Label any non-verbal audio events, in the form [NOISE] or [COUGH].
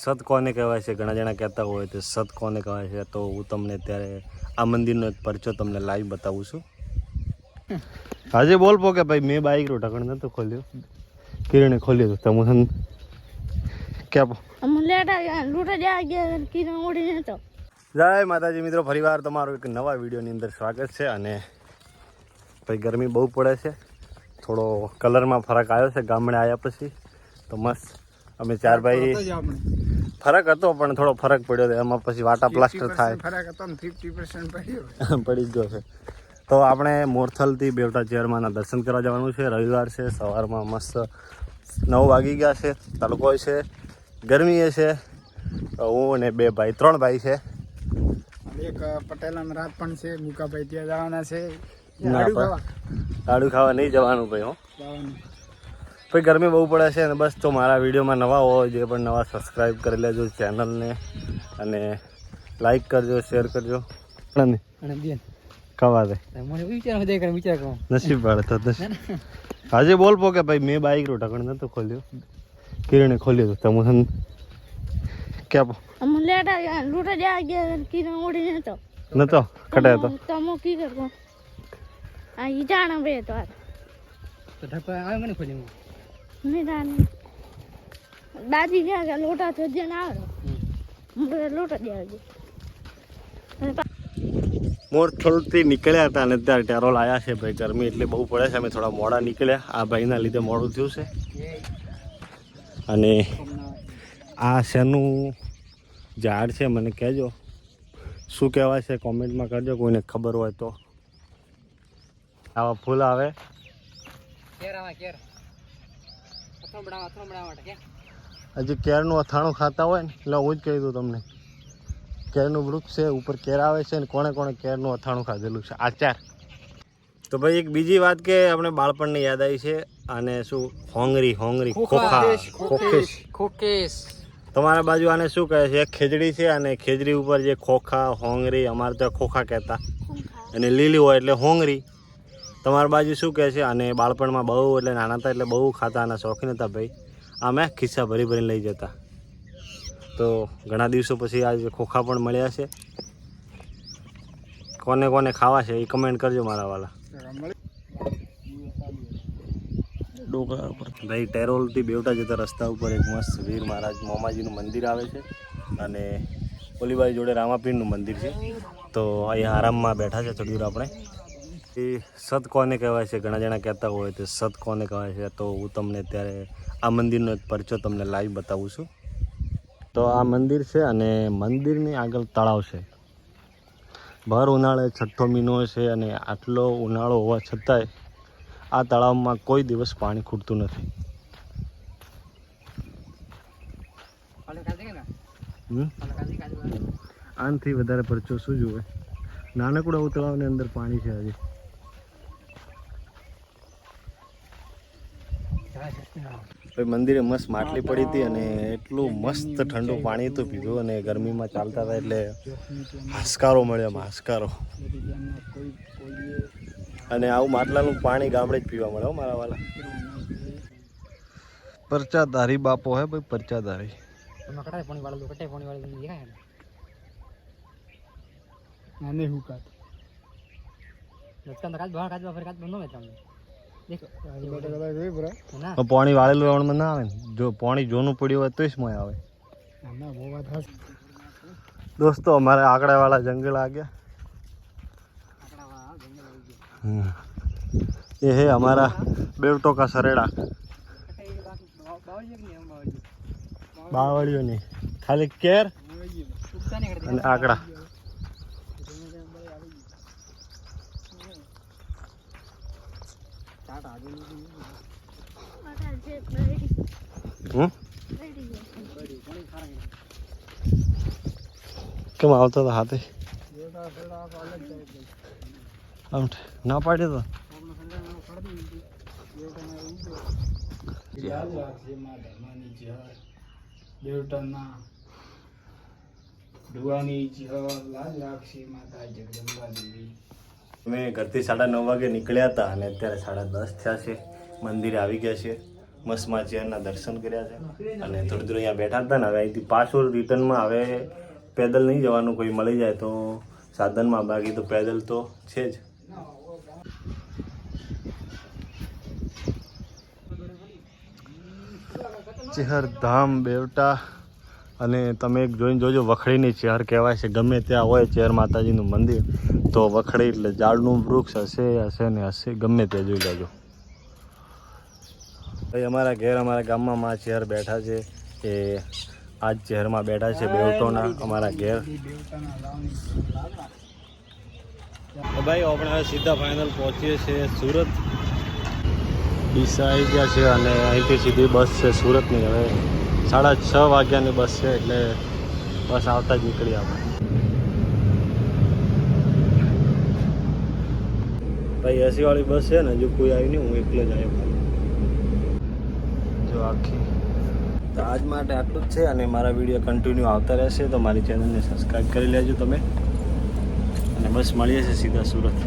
સત કોને કહેવાય છે? ઘણા જણા કહેતા હોય તો સત કોને કહેવાય છે? તો હું તમને અત્યારે આ મંદિરનો એક પરચો તમને લાઈવ બતાવું છું. આજે બોલ પો કે ભાઈ મેં બાઈક રો ઢકણ નતો ખોલ્યો. કિરણે ખોલ્યો તો તમે હન ક્યાં જય માતાજી મિત્રો ફરીવાર તમારું એક નવા વિડીયોની અંદર સ્વાગત છે અને ભાઈ ગરમી બહુ પડે છે. થોડો કલરમાં ફરક આવ્યો છે ગામડે આવ્યા પછી તો મસ્ત. અમે ચાર ભાઈ ફરક હતો પણ થોડો ફરક પડ્યો હતો એમાં પછી વાટા પ્લાસ્ટર થાય. ફરક હતો ફિફ્ટી પર્સન્ટ પડ્યો. [LAUGHS] પડી ગયો છે. તો આપણે મોરથલથી બેવટા ચેરમાંના દર્શન કરવા જવાનું છે. રવિવાર છે સવારમાં મસ્ત નવ વાગી ગયા છે તડકો છે ગરમી છે. હું અને બે ભાઈ ત્રણ ભાઈ છે. એક પટેલાના રાત પણ છે. મુકાભાઈ ત્યાં જવાના છે. લાડુ ખાવા? નહીં જવાનું ભાઈ હો. ભાઈ ગરમી બહુ પડે છે અને બસ તો મારા વિડીયોમાં નવા હોય જે પણ નવા સબસ્ક્રાઈબ કરી લેજો ચેનલને અને લાઈક કરજો શેર કરજો. કવા દે મને વિચાર દે કરે વિચાર કરો. નસીબ વાળે તો આજે બોલ પો કે ભાઈ મેં બાઈક રો ઢકણ નતો ખોલ્યો. કિરણે ખોલ્યો તો તમે હન ક્યાં અમે લેટ લૂંટા ગયા કિરણ ઓડી નતો. નતો કટે તો. તમો કી કરતો આ ઈ જાણ બે તો આ તો ઢકણ આવે મને ખોલી જાણે દાદી ગયા કે લોટા તો જને આવે લોટા જવા ગયા અને નીકળ્યા હતા અને અત્યારે ટેરોલ આવ્યા છે ભાઈ ગરમી એટલે બહુ પડે છે. અમે થોડા મોડા નીકળ્યા. આ ભાઈના લીધે મોડું થયું છે. અને આ શેનું ઝાડ છે મને કહેજો. શું કહેવાય છે કોમેન્ટમાં કરજો. કોઈને ખબર હોય તો. આવા ફૂલ આવે. કેર આવે કેર. હજી કેરનું અથાણું ખાતા હોય ને એટલે હું જ કહી દઉં તમને. કેરનું વૃક્ષ છે ઉપર કેર આવે છે ને કોણે કોણે કેરનું અથાણું ખાધેલું છે. આચાર. તો ભાઈ એક બીજી વાત કે આપણે બાળપણની યાદ આવી છે અને શું હોંગરી હોંગરી ખોખા. ખોખેશ ખોખેશ. તમારા બાજુ આને શું કહે છે? એક ખેજડી છે અને ખેજડી ઉપર જે ખોખા હોંગરી અમારે તો ખોખા કહેતા. અને લીલી હોય એટલે હોંગરી. તમારા બાજુ શું કહે છે? અને બાળપણમાં બહુ એટલે નાના હતા એટલે બહુ ખાતા અને શોખીન હતા ભાઈ. અમે ખિસ્સા ભરી ભરીને લઈ જતા. તો ઘણા દિવસો પછી આજે ખોખા પણ મળ્યા છે. કોને કોને ખાવા છે એ કમેન્ટ કરજો મારા વાલા. ઉપર. ભાઈ ટેરોલથી બેવટા જતા રસ્તા ઉપર એક મસ્ત વીર મહારાજ મોમાજીનું મંદિર આવે છે. અને ઓલીબાઈ જોડે રામાપીરનું મંદિર છે. તો અહીંયા આરામમાં બેઠા છે થોડી દૂર આપણે. એ સત કોને કહેવાય છે? ઘણા જણા કહેતા હોય તો સત કોને કહેવાય છે? તો હું તમને અત્યારે આ મંદિરનો એક પરચો તમને લાઈવ બતાવું છું. તો આ મંદિર છે અને મંદિરની આગળ તળાવ છે. ભર ઉનાળે છઠ્ઠો મહિનો છે અને આટલો ઉનાળો હોવા છતાંય આ તળાવમાં કોઈ દિવસ પાણી ખૂટતું નથી. આનાથી વધારે પરચો શું જુએ? નાનકડો તળાવની અંદર પાણી છે હજી. મંદિરે મસ્ત માટલી પડી હતી અને એટલું મસ્ત ઠંડુ પાણી હતું પીધું અને ગરમીમાં ચાલતા હતા એટલે હાશકારો મળ્યો કોઈ કોઈ અને આવું માટલાનું પાણી ગામડે જ પીવા મળે મારા વાલા. પરચાધારી બાપો હે ભાઈ પરચાધારી એમાં કટાઈ પાણી વાળેલું કટાઈ પાણી વાળેલું દેખાય ને નાને હુકાત. લટકાં તો કાચ બહાર કાચ કાચ બંધ ન તમને પાણી વાળેલું એવણમાં ના આવે ને. જો પાણી જોનું પડ્યું હોય તો જ મોય આવે. દોસ્તો, અમારે આકડાવાળા જંગલ આ એ હે અમારા બેવટો કા સરેડા. બાવળીઓ નહીં ખાલી કેર અને આકડા. કેમ આવતા હતા હાથે? આમ ના પાડે તો? દેવતાના ડુવાની જય લાલ લાગશે માતા જગદંબા દેવી. અમે ઘરથી સાડા નવ વાગે નીકળ્યા હતા અને અત્યારે સાડા દસ થયા છે. મંદિરે આવી ગયા છે. મસ્તમાં દર્શન કર્યા છે. અને થોડી દૂર અહીંયા બેઠા હતા ને, હવે અહીંથી પાછું રિટર્નમાં હવે પેદલ નહીં જવાનું, કોઈ મળી જાય તો સાધનમાં બાકી તો પેદલ તો છે જ. ચેહર ધામ બેવટા અને તમે એક જોઈને જોજો, વખડીની ચેર કહેવાય છે, ગમે ત્યાં હોય ચેર માતાજીનું મંદિર, તો વખડી એટલે ઝાડનું વૃક્ષ હશે હશે ને હશે, ગમે ત્યાં જોઈ લેજો. ભાઈ, અમારા ઘેર, અમારા ગામમાં માં ચેર બેઠા છે, એ આ જ ચેહરમાં બેઠા છે બેવટોના, અમારા ઘેર. ભાઈ, આપણે હવે સીધા ફાઇનલ પહોંચીએ છીએ સુરત. ડીસા આવી ગયા છે અને અહીંથી સીધી બસ છે સુરતની, હવે સાડા છ વાગ્યાની બસ છે એટલે બસ આવતા જ નીકળી આપણે. ભાઈ એસી વાળી બસ છે ને, હજુ કોઈ આવી નહીં, હું એકલો જ આવ્યો જો આખી. તો આજ માટે આટલું જ છે, અને મારા વીડિયો કન્ટિન્યુ આવતા રહેશે, તો મારી ચેનલને સબસ્ક્રાઈબ કરી લેજો તમે. અને બસ મળીએ છીએ સીધા સુરત.